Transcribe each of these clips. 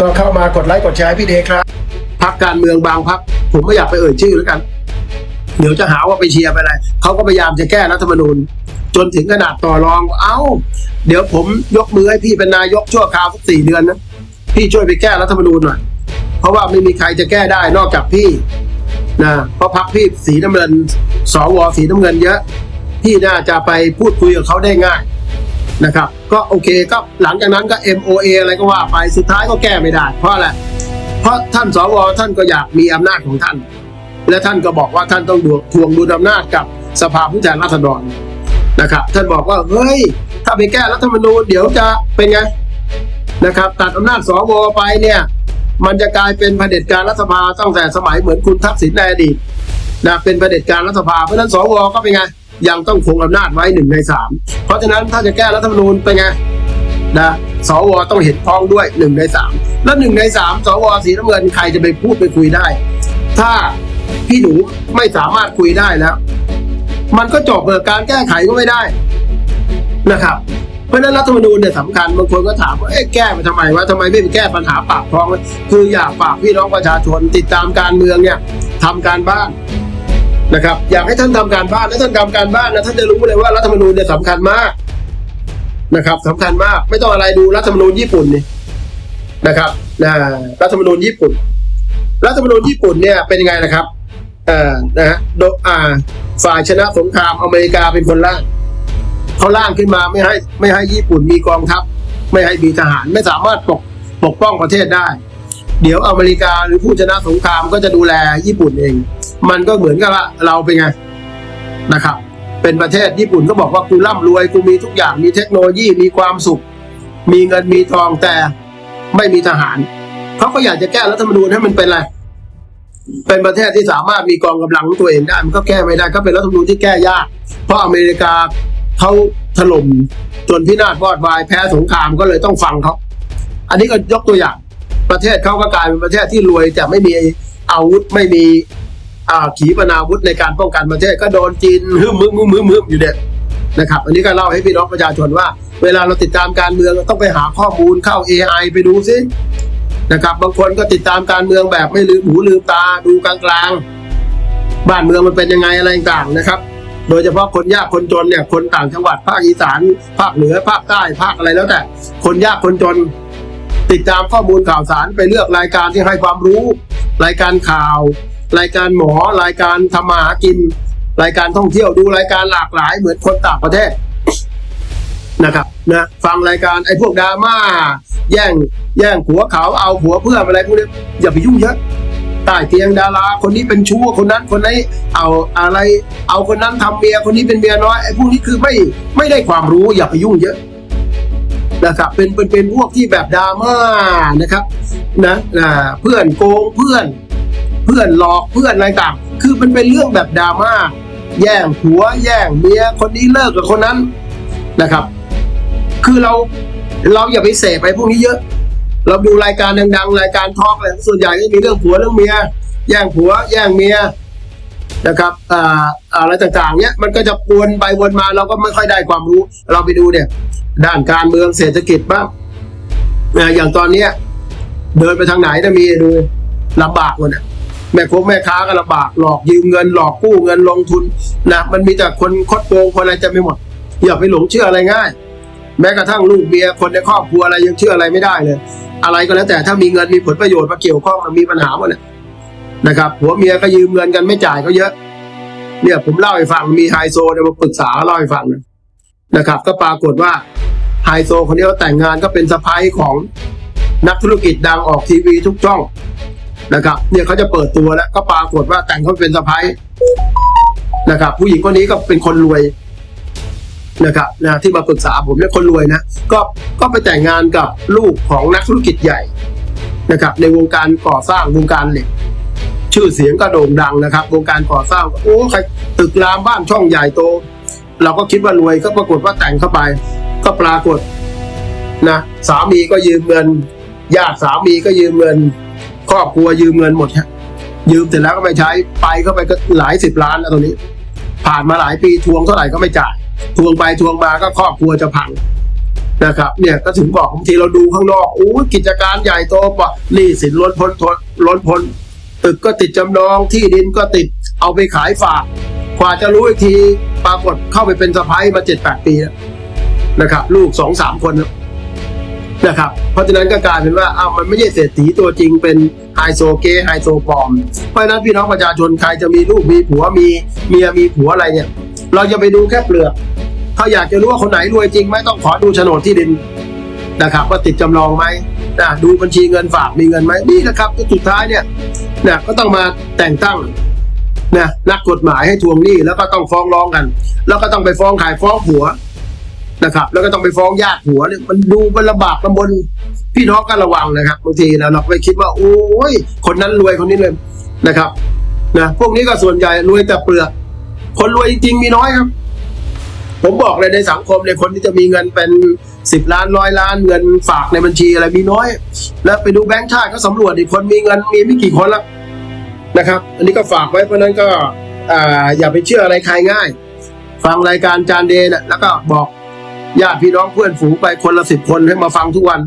ก็เข้ามากดไลค์กดแชร์พี่เดครับพักการเมืองบางพักผมไม่อยากไปเอ่ยชื่อแล้วกัน เดี๋ยวจะหาว่าไปเชียร์ไปอะไรเขาก็พยายามจะแก้รัฐธรรมนูญ จนถึงขนาดต่อรองเอ้า เดี๋ยวผมยกมือให้พี่เป็นนายกชั่วคราวสักสี่เดือนนะพี่ช่วยไปแก้รัฐธรรมนูญหน่อยเพราะว่าไม่มีใครจะแก้ได้นอกจากพี่นะเพราะพักพี่สีน้ำเงินสวสีน้ำเงินเยอะ พี่น่าจะไปพูดคุยกับเขาได้ง่าย นะครับ ก็โอเคก็หลังจากนั้นก็ MOA อะไรก็ว่าไปสุดท้ายก็แก้ไม่ได้ เพราะอะไรเพราะท่านสวท่านก็อยากมีอำนาจของท่าน และท่านก็บอกว่าท่านต้องดวงทวงดุลอำนาจกับสภาผู้แทนราษฎรนะครับ ท่านบอกว่าเฮ้ยถ้าไปแก้รัฐธรรมนูญเดี๋ยวจะเป็นไงนะครับ ตัดอำนาจสวไปเนี่ยมันจะกลายเป็นเผด็จการรัฐสภาตั้งแต่สมัยเหมือนคุณทักษิณในอดีตนะเป็นเผด็จการรัฐสภาเพราะฉะนั้นสวก็เป็นไง ยังต้องคงอำนาจไว้หนึ่งในสามเพราะฉะนั้นถ้าจะแก้รัฐธรรมนูญเป็นไงนะสวต้องเห็นพ้องด้วยหนึ่งในสามแล้วหนึ่งในสามสวสีน้ำเงินใครจะไปพูดไปคุยได้ ถ้าพี่หนูไม่สามารถคุยได้แล้ว มันก็จบเปิดการแก้ไขก็ไม่ได้นะครับเพราะฉะนั้นรัฐธรรมนูญเนี่ยสำคัญบางคนก็ถามว่าเอ๊ะแก้ไปทำไมวะทำไมไม่ไปแก้ปัญหาปากท้องคืออยากฝากพี่น้องประชาชนติดตามการเมืองเนี่ยทำการบ้าน นะครับ อยากให้ท่านทำการบ้านและท่านทำการบ้านนะท่านจะรู้เลยว่ารัฐธรรมนูญเนี่ยสำคัญมากนะครับสำคัญมากไม่ต้องอะไรดูรัฐธรรมนูญญี่ปุ่นนี่นะครับนะรัฐธรรมนูญญี่ปุ่น รัฐธรรมนูญญี่ปุ่นเนี่ยเป็นยังไงนะครับเอ่อนะฮะโดอ่าฝ่ายชนะสงครามอเมริกาเป็นคนร่างเขาร่างขึ้นมาไม่ให้ไม่ให้ญี่ปุ่นมีกองทัพ ไม่ให้มีทหารไม่สามารถปกปกป้องประเทศได้ เดี๋ยวอเมริกาหรือผู้ชนะสงครามก็จะดูแลญี่ปุ่นเอง มันก็เหมือนกับว่าเราเป็นไงนะครับ เป็นประเทศญี่ปุ่นก็บอกว่ากูร่ำรวยกูมีทุกอย่างมีเทคโนโลยีมีความสุข มีเงินมีทองแต่ไม่มีทหารเขาก็อยากจะแก้รัฐธรรมนูญให้มันเป็นอะไรเป็นประเทศที่สามารถมีกองกำลังของตัวเองได้มันก็แก้ไม่ได้ก็เป็นรัฐธรรมนูญที่แก้ยาก เพราะอเมริกาเขาถล่มจนพินาศวอดวายแพ้สงครามก็เลยต้องฟังเขาอันนี้ก็ยกตัวอย่าง ประเทศเขาก็กลายเป็นประเทศที่รวยแต่ไม่มีอาวุธไม่มี ขีปนาวุธในการป้องกันประเทศก็โดนจีนฮึมมึมมึมมึมมึมอยู่เด็ดนะครับอันนี้ก็เล่าให้พี่น้องประชาชนว่า เวลาเราติดตามการเมืองเราต้องไปหาข้อมูลเข้า AI ไปดูซินะครับบางคนก็ติดตามการเมืองแบบไม่ลืมหูลืมตาดูกลางๆ บ้านเมืองมันเป็นยังไงอะไรต่างๆนะครับ โดยเฉพาะคนยากคนจนเนี่ยคนต่างจังหวัดภาคอีสานภาคเหนือภาคใต้ภาคอะไรแล้วแต่ คนยากคนจน ติดตามข้อมูลข่าวสารไปเลือกรายการที่ให้ความรู้ รายการข่าว รายการหมอรายการทำมาหากิน รายการท่องเที่ยวดูรายการหลากหลายเหมือนคนต่างประเทศนะครับนะฟังรายการไอ้พวกดราม่าแย่งแย่งผัวเขาเอาผัวเพื่อนอะไรพวกนี้อย่าไปยุ่งเยอะใต้เตียงดาราคนนี้เป็นชู้คนนั้นคนนี้เอาอะไร เอาคนนั้นทำเมียคนนี้เป็นเมียน้อยไอ้พวกนี้คือไม่ไม่ได้ความรู้อย่าไปยุ่งเยอะนะครับเป็นเป็นเป็นพวกที่แบบดราม่านะครับนะนะเพื่อนโกงเพื่อน พื่อนหลอกเพื่อนอะไรต่าง คือมันเป็นเรื่องแบบดราม่าแย่งผัวแย่งเมียคนนี้เลิกกับคนนั้นนะครับ คือเราเราอย่าไปเสพไปพวกนี้เยอะ เราดูรายการดังๆ รายการทอล์กอะไรส่วนใหญ่ก็มีเรื่องผัวเรื่องเมียแย่งผัวแย่งเมียนะครับอ่าอะไรต่างๆเนี้ยมันก็จะวนไปวนมาเราก็ไม่ค่อยได้ความรู้ เราไปดูเนี่ย ด้านการเมืองเศรษฐกิจบ้างอย่างตอนเนี้ยเดินไปทางไหนจะมีดูลำบากหมดอะ แม่คงแม่ค้าก็ลำบากหลอกยืมเงินหลอกกู้เงินลงทุนนะมันมีแต่คนคดโกงคนอะไรจะไม่หมด อย่าไปหลงเชื่ออะไรง่าย แม้กระทั่งลูกเมียคนในครอบครัวอะไรยังเชื่ออะไรไม่ได้เลย อะไรก็แล้วแต่ถ้ามีเงินมีผลประโยชน์มาเกี่ยวข้องมันมีปัญหาหมดเลยนะครับผัวเมียก็ยืมเงินกันไม่จ่ายก็เยอะ เนี่ยผมเล่าให้ฟังมีไฮโซเนี่ยมาปรึกษาเล่าให้ฟังนะครับ ก็ปรากฏว่าไฮโซคนนี้เขาแต่งงานก็เป็นสะพ้ายของนักธุรกิจดังออกทีวีทุกช่อง นะครับ เนี่ยเขาจะเปิดตัวแล้วก็ปรากฏว่าแต่งเขาเป็นสะพ้ายนะครับ ผู้หญิงคนนี้ก็เป็นคนรวยนะครับนะที่มาปรึกษาผมเนี่ยคนรวยนะก็ก็ไปแต่งงานกับลูกของนักธุรกิจใหญ่นะครับ ในวงการก่อสร้างวงการเหล็กชื่อเสียงก็โด่งดังนะครับ วงการก่อสร้างโอ้ใครตึกรามบ้านช่องใหญ่โต เราก็คิดว่ารวยก็ปรากฏว่าแต่งเข้าไป ก็ปรากฏนะสามีก็ยืมเงินญาติสามีก็ยืมเงิน ครอบครัวยืมเงินหมดฮะยืมเสร็จแล้วก็ไปใช้ไปเข้าไปก็หลายสิบล้านแล้วตรงนี้ ผ่านมาหลายปีทวงเท่าไหร่ก็ไม่จ่าย ทวงไปทวงมาก็ครอบครัวจะพังนะครับเนี่ยก็ถึงบอกบางทีเราดูข้างนอกโอ้กิจการใหญ่โตปะหนี่สินล้นพ้นทนล้นพ้นตึกก็ติดจำนองที่ดินก็ติดเอาไปขายฝากกว่าจะรู้อีกทีปรากฏเข้าไปเป็นสะพ้ายมาเจ็ดแปดปีนะครับลูกสองสามคนแล้ว นะครับเพราะฉะนั้นก็กลายเป็นว่าอ้าวมันไม่ใช่เศรษฐีตัวจริงเป็นไฮโซเกไฮโซปลอม เพราะฉะนั้นพี่น้องประชาชนใครจะมีลูกมีผัวมีเมียมีผัวอะไรเนี่ย เราจะไปดูแค่เปลือกถ้าอยากจะรู้ว่าคนไหนรวยจริงไหมต้องขอดูโฉนดที่ดินนะครับว่าติดจำนองไหมนะดูบัญชีเงินฝากมีเงินไหมนี่นะครับสุดท้ายเนี่ยนะก็ต้องมาแต่งตั้งนะนักกฎหมายให้ทวงหนี้แล้วก็ต้องฟ้องร้องกัน แล้วก็ต้องไปฟ้องขายฟ้องผัว นะครับ แล้วก็ต้องไปฟ้องญาติผัวเนี่ยมันดูมันลำบากลำบนพี่น้องก็ระวังนะครับบางทีนะเราไปคิดว่า โอ้ยคนนั้นรวยคนนี้เลยนะครับนะพวกนี้ก็ส่วนใหญ่รวยแต่เปลือกคนรวยจริงๆมีน้อยครับ ผมบอกเลยในสังคมเนี่ยคนที่จะมีเงินเป็นสิบล้านร้อยล้านเงินฝากในบัญชีอะไรมีน้อย แล้วไปดูแบงค์ชาติก็สำรวจอีกคนมีเงินมีไม่กี่คนละนะครับ อันนี้ก็ฝากไว้เพราะนั้นก็อ่าอย่าไปเชื่ออะไรใครง่าย ฟังรายการจานเดย์นะแล้วก็บอก ญาติพี่น้องเพื่อนฝูงไปคนละสิบคนให้มาฟังทุกวัน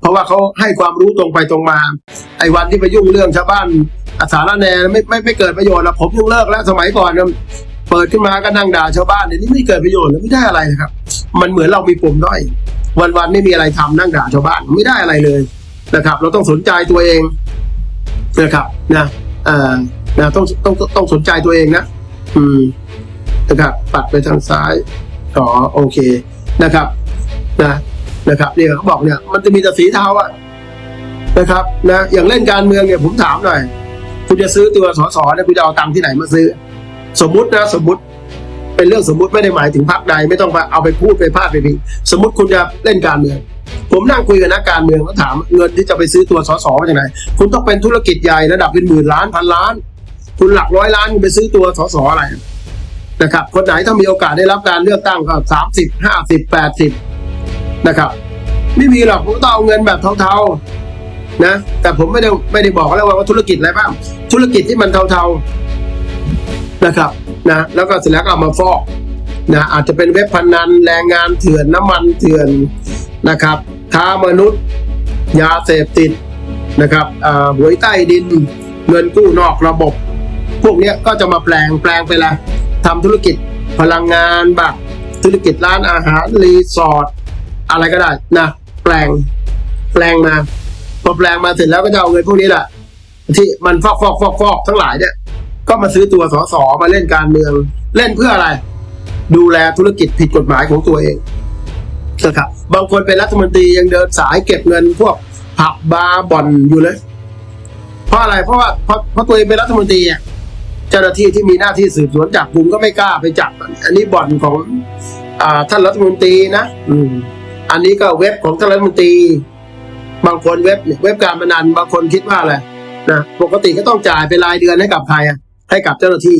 เพราะว่าเขาให้ความรู้ตรงไปตรงมา ไอ้วันที่ไปยุ่งเรื่องชาวบ้านอาสาละแนไม่ไม่ไม่เกิดประโยชน์แล้วผมยังเลิกแล้วสมัยก่อนนะเปิดขึ้นมาก็นั่งด่าชาวบ้านเดี๋ยวนี้ไม่เกิดประโยชน์แล้วไม่ได้อะไรนะครับ มันเหมือนเรามีปมด้อยวันวันๆไม่มีอะไรทำนั่งด่าชาวบ้านไม่ได้อะไรเลยนะครับ เราต้องสนใจตัวเองนะครับนะเอ่อนะต้องต้องต้องสนใจตัวเองนะ อืมนะครับปัดไปทางซ้ายอ๋อโอเค นะครับนะนะครับเนี่ยเขาบอกเนี่ยมันจะมีแต่สีเทาอะนะครับนะอย่างเล่นการเมืองเนี่ยผมถามหน่อย คุณจะซื้อตัวสสเนี่ยคุณจะเอาตังค์ที่ไหนมาซื้อ สมมตินะสมมติ เป็นเรื่องสมมติไม่ได้หมายถึงพรรคใดไม่ต้องไปเอาไปพูดไปพาดไปพิงสมมติคุณจะเล่นการเมือง ผมนั่งคุยกับนักการเมืองแล้วถามเงินที่จะไปซื้อตัวสสมาจากไหน คุณต้องเป็นธุรกิจใหญ่ระดับเป็นหมื่นล้านพันล้าน คุณหลักร้อยล้านคุณไปซื้อตัวสสอะไร นะครับ คนไหนถ้ามีโอกาสได้รับการเลือกตั้งก็สามสิบห้าสิบแปดสิบนะครับไม่มีหรอกผมต้องเอาเงินแบบเทาๆนะแต่ผมไม่ได้ไม่ได้บอกแล้วว่าธุรกิจอะไรบ้างธุรกิจที่มันเทาๆนะครับนะแล้วก็เสร็จแล้วก็เอามาฟอกนะอาจจะเป็นเว็บพนันแรงงานเถื่อนน้ำมันเถื่อนนะครับค้ามนุษย์ ยาเสพติดนะครับหวยใต้ดินเงินกู้นอกระบบ พวกนี้ก็จะมาแปลงแปลงไปละ ทำธุรกิจพลังงานบ้างธุรกิจร้านอาหารรีสอร์ทอะไรก็ได้นะแปลงแปลงมาพอแปลงมาเสร็จแล้วก็จะเอาเงินพวกนี้แหละที่มันฟอกฟอกฟอกฟอกทั้งหลายเนี่ย ก็มาซื้อตัวสอสอมาเล่นการเมือง เล่นเพื่ออะไร ดูแลธุรกิจผิดกฎหมายของตัวเองนะครับบางคนเป็นรัฐมนตรียังเดินสายเก็บเงินพวกผับบาร์บ่อนอยู่เลย เพราะอะไรเพราะว่าเพราะเพราะตัวเองเป็นรัฐมนตรีอะ เจ้าหน้าที่ที่มีหน้าที่สืบสวนจับกุมก็ไม่กล้าไปจับ อันนี้บ่อนของอ่าท่านรัฐมนตรีนะ อืม อันนี้ก็เว็บของท่านรัฐมนตรี บางคนเว็บเว็บการพนันบางคนคิดว่าอะไรนะปกติก็ต้องจ่ายเป็นรายเดือนให้กับใครอะให้กับเจ้าหน้าที่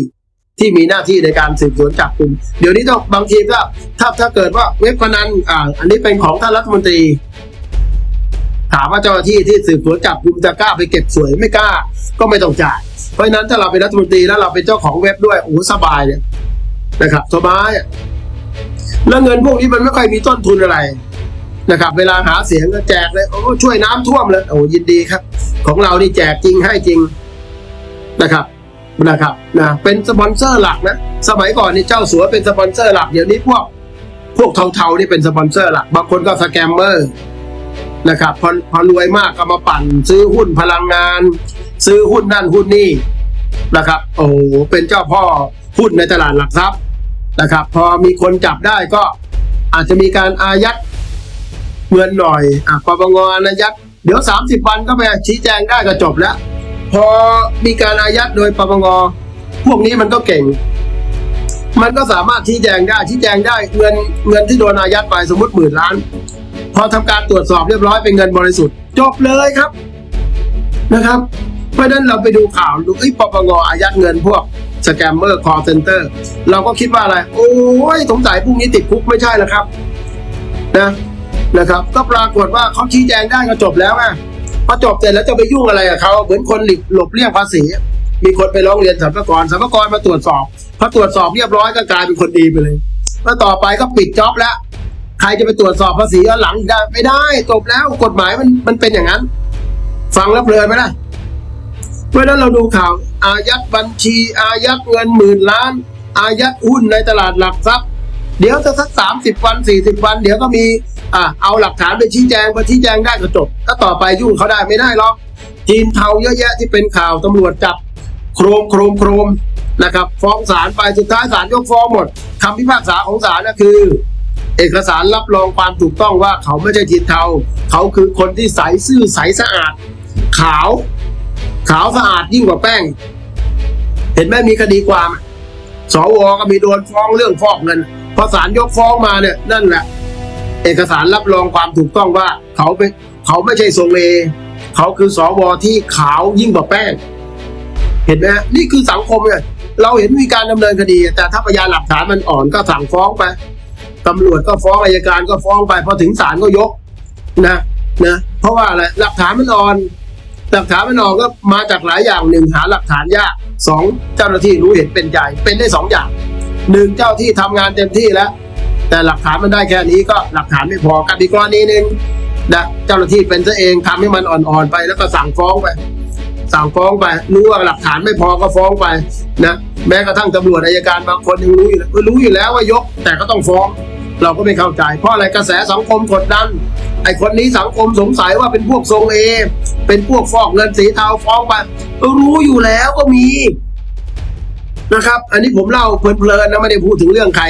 ที่มีหน้าที่ในการสืบสวนจับกลุ่มเดี๋ยวนี้ต้องบางทีก็ถ้าถ้าเกิดว่าเว็บพนันอ่า อันนี้เป็นของท่านรัฐมนตรี ถามว่าเจ้าหน้าที่ที่สืบสวนจับกลุ่มจะกล้าไปเก็บสวยไม่กล้า ก็ไม่ต้องจ่าย เพราะฉะนั้นถ้าเราเป็นรัฐมนตรีแล้วเราเป็นเจ้าของเว็บด้วยโอ้สบายเนี่ยนะครับสบายแล้วเงินพวกนี้มันไม่ค่อยมีต้นทุนอะไรนะครับ เวลาหาเสียงก็แจกเลยโอ้ช่วยน้ำท่วมเลยโอ้ยินดีครับ ของเรานี่แจกจริงให้จริงนะครับนะครับนะเป็นสปอนเซอร์หลักนะสมัยก่อนนี่เจ้าสัวเป็นสปอนเซอร์หลักเดี๋ยวนี้พวกพวกเทาๆนี่เป็นสปอนเซอร์หลักบางคนก็สแกมเมอร์นะครับพอพอรวยมากก็มาปั่นซื้อหุ้นพลังงาน ซื้อหุ้นนั่นหุ้นนี่นะครับ โอ้โหเป็นเจ้าพ่อหุ้นในตลาดหลักทรัพย์นะครับ พอมีคนจับได้ก็อาจจะมีการอายัดเงินหน่อยอะปปงอายัดเดี๋ยวสามสิบวันก็ไปชี้แจงได้ก็จบแล้ว พอมีการอายัดโดยปปงพวกนี้มันก็เก่ง มันก็สามารถชี้แจงได้ชี้แจงได้เงินเงินที่โดนอายัดไปสมมติหมื่นล้าน พอทำการตรวจสอบเรียบร้อยเป็นเงินบริสุทธิ์ จบเลยครับนะครับ เพราะฉะนั้นเราไปดูข่าวดูไอ้ปปงอายัดเงินพวกสแกมเมอร์คอร์เซนเตอร์เราก็คิดว่าอะไร โอ้ยสงสัยพรุ่งนี้ติดคุกไม่ใช่แล้วครับนะนะครับ ก็ปรากฏว่าเขาชี้แจงได้ก็จบแล้วอะพอจบเสร็จแล้วจะไปยุ่งอะไรกับเขาเหมือนคนหลบหลบเลี่ยงภาษี มีคนไปร้องเรียนสรรพากรสรรพากรมาตรวจสอบพอตรวจสอบเรียบร้อยก็กลายเป็นคนดีไปเลยแล้วต่อไปก็ปิดจ็อบแล้ว ใครจะไปตรวจสอบภาษีย้อนหลังได้ไม่ได้จบแล้วกฎหมายมันมันเป็นอย่างนั้น ฟังแล้วเพลินไหมล่ะ เพราะนั้นเราดูข่าวอายัดบัญชี อายัดเงินหมื่นล้าน อายัดหุ้นในตลาดหลักทรัพย์ เดี๋ยวจะสักสามสิบวันสี่สิบวัน เดี๋ยวก็มีอ่าเอาหลักฐานไปชี้แจงไปชี้แจงได้ก็จบถ้าต่อไปยุ่งเขาได้ไม่ได้หรอกจีนเทาเยอะแยะที่เป็นข่าวตำรวจจับ โครมโครมโครมนะครับ ฟ้องศาลไปสุดท้ายศาลยกฟ้องหมดคำพิพากษาของศาลก็คือ เอกสารรับรองความถูกต้องว่าเขาไม่ใช่จีนเทา เขาคือคนที่ใสซื่อใสสะอาด ขาว ขาวสะอาดยิ่งกว่าแป้ง เห็นไหมมีคดีความสวก็มีโดนฟ้องเรื่องฟอกเงินพอศาลยกฟ้องมาเนี่ยนั่นแหละ เอกสารรับรองความถูกต้องว่า เขาเป็นเขาไม่ใช่ทรงเอเขาคือสวที่ขาวยิ่งกว่าแป้ง เห็นไหมนี่คือสังคมเนี่ยเราเห็นมีการดำเนินคดี แต่ถ้าพยานหลักฐานมันอ่อนก็สั่งฟ้องไปตำรวจก็ฟ้องอายการก็ฟ้องไปพอถึงศาลก็ยกนะนะเพราะว่าอะไรหลักฐานมันอ่อน หลักฐานมันออนก็มาจากหลายอย่างหนึ่งหาหลักฐานยากสองเจ้าหน้าที่รู้เห็นเป็นใจเป็นได้สองอย่างหนึ่งเจ้าที่ทำงานเต็มที่แล้ว แต่หลักฐานมันได้แค่นี้ก็หลักฐานไม่พอกับอีกกรณีหนึ่งนะเจ้าหน้าที่เป็นซะเองทำให้มันอ่อนๆไปแล้วก็สั่งฟ้องไป สั่งฟ้องไป รู้ว่าหลักฐานไม่พอก็ฟ้องไปนะแม้กระทั่งตำรวจอายการบางคนยังรู้อยู่แล้วรู้อยู่แล้วว่ายก แต่ก็ต้องฟ้อง เราก็ไม่เข้าใจ เพราะอะไรกระแสสังคมกดดัน ไอคนนี้สังคมสงสัยว่าเป็นพวกทรงเอ เป็นพวกฟอกเงินสีเทาฟ้องไปรู้อยู่แล้วก็มีนะครับ อันนี้ผมเล่าเพลินๆนะไม่ได้พูดถึงเรื่องใคร